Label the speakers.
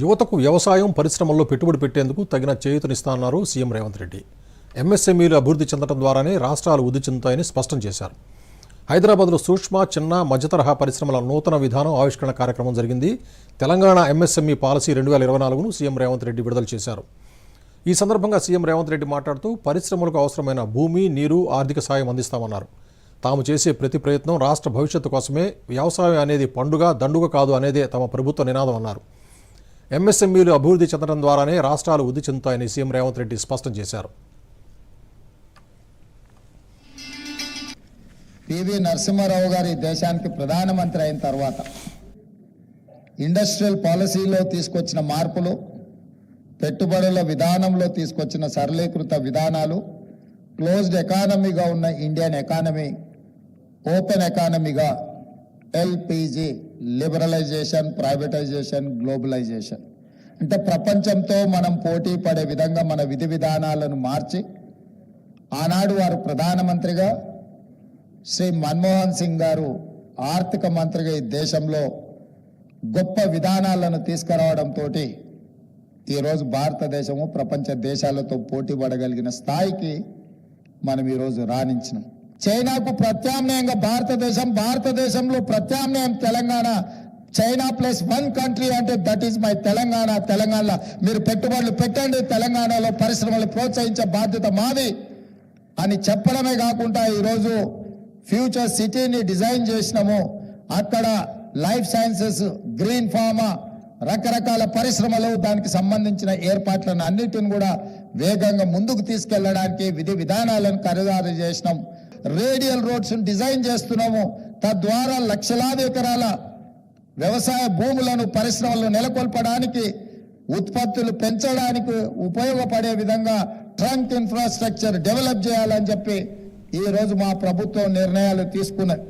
Speaker 1: యువతకు వ్యవసాయం పరిశ్రమల్లో పెట్టుబడి పెట్టేందుకు తగిన చేయూతనిస్తానన్నారు సీఎం రేవంత్ రెడ్డి. ఎంఎస్ఎంఈలు అభివృద్ధి చెందడం ద్వారానే రాష్ట్రాలు వృద్ధి చెందుతాయని స్పష్టం చేశారు. హైదరాబాద్లో సూక్ష్మ చిన్న మధ్యతరహా పరిశ్రమల నూతన విధానం ఆవిష్కరణ కార్యక్రమం జరిగింది. తెలంగాణ ఎంఎస్ఎంఈ పాలసీ రెండు వేల ఇరవై నాలుగును సీఎం రేవంత్ రెడ్డి విడుదల చేశారు. ఈ సందర్భంగా సీఎం రేవంత్ రెడ్డి మాట్లాడుతూ పరిశ్రమలకు అవసరమైన భూమి నీరు ఆర్థిక సాయం అందిస్తామన్నారు. తాము చేసే ప్రతి ప్రయత్నం రాష్ట్ర భవిష్యత్తు కోసమే వ్యవసాయం అనేది పండుగ దండుగ కాదు అనేదే తమ ప్రభుత్వ నినాదం అన్నారు. ఎంఎస్ఎంఈలు అభివృద్ధి చెందడం ద్వారానే రాష్ట్రాలు వృద్ధి చెందుతాయని సీఎం రేవంత్ రెడ్డి స్పష్టం చేశారు.
Speaker 2: పివి నరసింహారావు గారి దేశానికి ప్రధానమంత్రి అయిన తర్వాత ఇండస్ట్రియల్ పాలసీలో తీసుకొచ్చిన మార్పులు పెట్టుబడుల విధానంలో తీసుకొచ్చిన సరళీకృత విధానాలు క్లోజ్డ్ ఎకానమీగా ఉన్న ఇండియన్ ఎకానమీ ఓపెన్ ఎకానమీగా ఎల్పిజి లిబరలైజేషన్ ప్రైవేటైజేషన్ గ్లోబలైజేషన్ అంటే ప్రపంచంతో మనం పోటీ పడే విధంగా మన విధి విధానాలను మార్చి ఆనాడు వారు ప్రధానమంత్రిగా శ్రీ మన్మోహన్ సింగ్ గారు ఆర్థిక మంత్రిగా ఈ దేశంలో గొప్ప విధానాలను తీసుకురావడంతో ఈరోజు భారతదేశము ప్రపంచ దేశాలతో పోటీ పడగలిగిన స్థాయికి మనం ఈరోజు రాణించినాం. చైనాకు ప్రత్యామ్నాయంగా భారతదేశం భారతదేశంలో ప్రత్యామ్నాయం Telangana. China plus one country అంటే దట్ ఈస్ మై తెలంగాణ తెలంగాణలో మీరు పెట్టుబడులు పెట్టండి తెలంగాణలో పరిశ్రమలు ప్రోత్సహించే బాధ్యత మాది అని చెప్పడమే కాకుండా ఈరోజు ఫ్యూచర్ సిటీని డిజైన్ చేసినాము. అక్కడ లైఫ్ సైన్సెస్ గ్రీన్ ఫార్మా రకరకాల పరిశ్రమలు దానికి సంబంధించిన ఏర్పాట్లను అన్నిటిని కూడా వేగంగా ముందుకు తీసుకెళ్ళడానికి విధి విధానాలను ఖరీదారు చేసినాం. రేడియల్ రోడ్స్ డిజైన్ చేస్తున్నాము. తద్వారా లక్షలాది ఎకరాల వ్యవసాయ భూములను పరిశ్రమలను నెలకొల్పడానికి ఉత్పత్తులు పెంచడానికి ఉపయోగపడే విధంగా ట్రంక్ ఇన్ఫ్రాస్ట్రక్చర్ డెవలప్ చేయాలని చెప్పి ఈరోజు మా ప్రభుత్వం నిర్ణయాలు తీసుకున్నది.